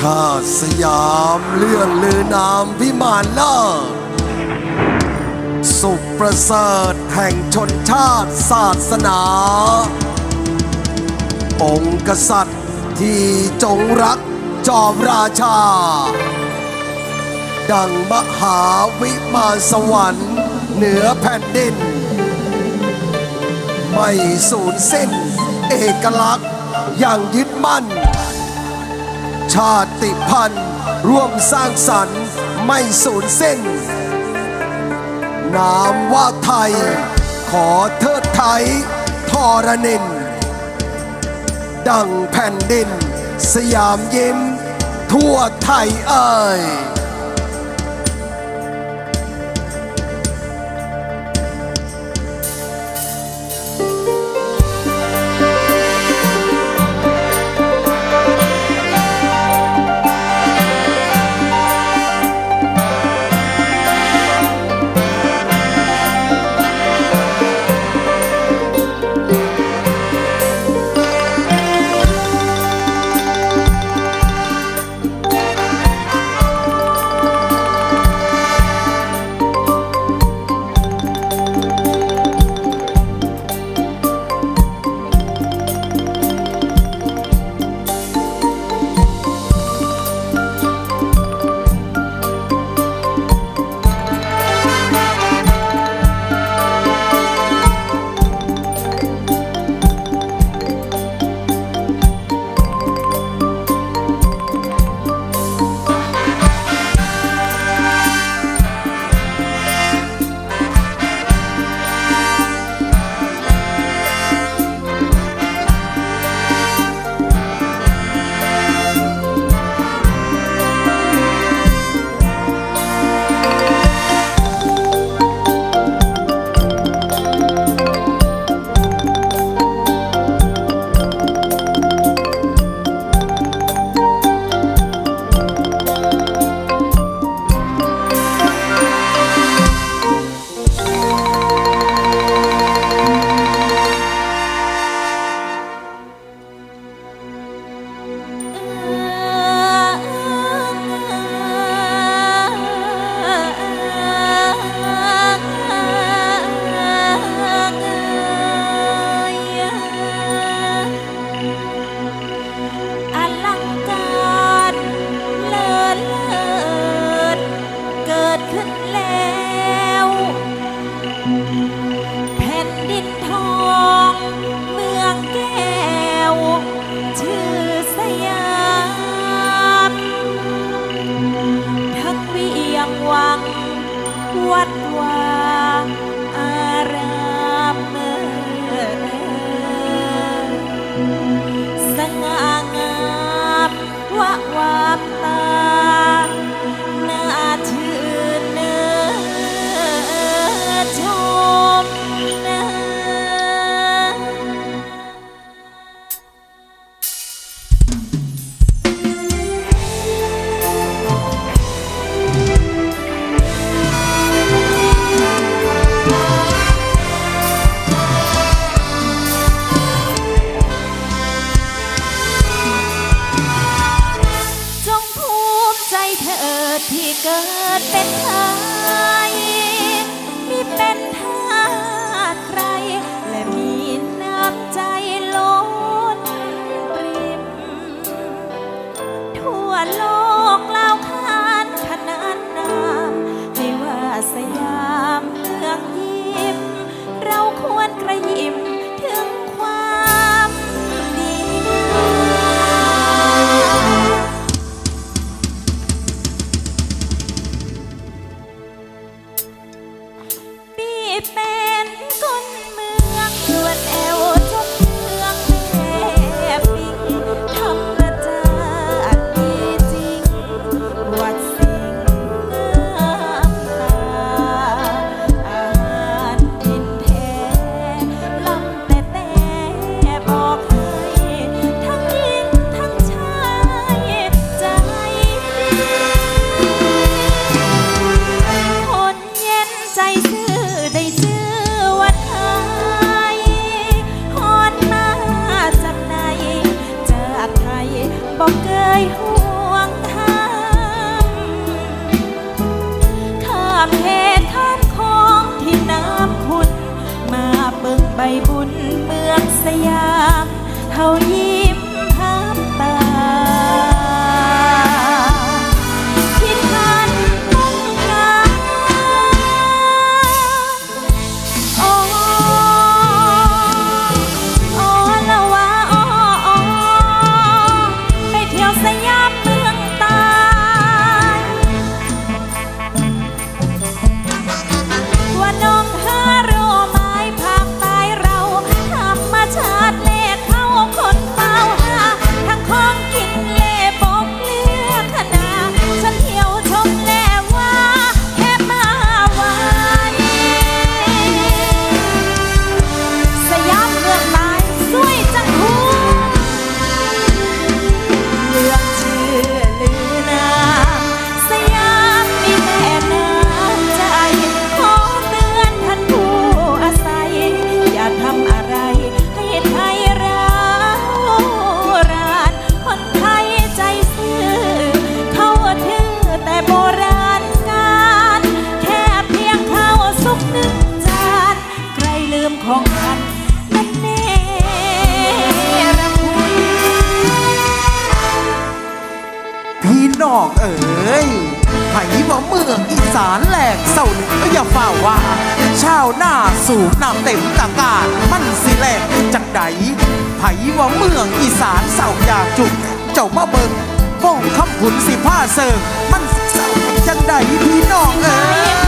ชาติสยามเลื่องลือนามวิมานเลิศสุขประเสริฐแห่งชนชาติศาสนา องค์กษัตริย์ที่จงรักจอมราชา ดังมหาวิมานสวรรค์เหนือแผ่นดิน ไม่สูญสิ้นเอกลักษณ์อย่างยึดมั่น ชาติพันธุ์ร่วมสร้างสรรค์ไม่สูญสิ้นนามว่าไทย ขอเทิดไทยทอรนิน ดังแผ่นดิน สยามยิ้ม ทั่วไทยเอ่ย ที่เกิดเป็นไทยมีเป็นทาส บุญเมืองสยามเฮายิ้มารแหลกเศร้าหนึ่งก็อย่าฝ่าว่าชาวหน้าสู่น้ำเต็มตากาศมันสิแหลกจังไดไผว่าเมืองอีสานเศร้าอยากจุก เจ้ามาเบิงป้องคำขุนสิผ้าเสิงมันเศร้าจังไดพี่น้องเอ๋ย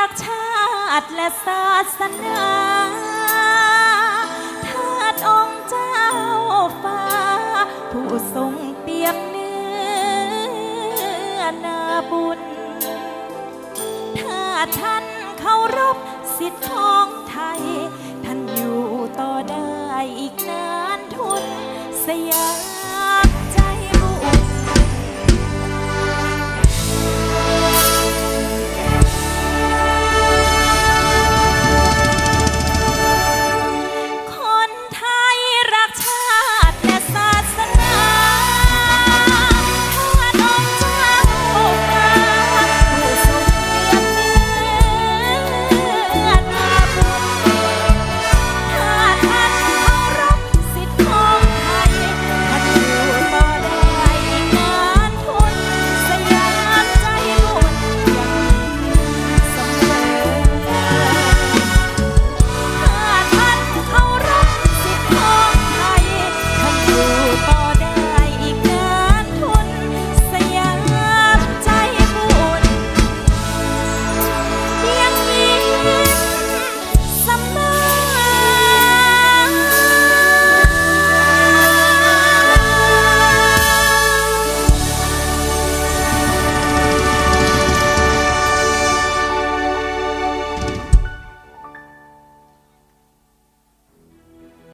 รักชาติและศาสนาทาตองค์เจ้าฟ้า ผู้ทรงเปียมเนื้อนาบุญ ถ้าท่านเคารพสิทธิของไทย ท่านอยู่ต่อได้อีกนานทุนสยาม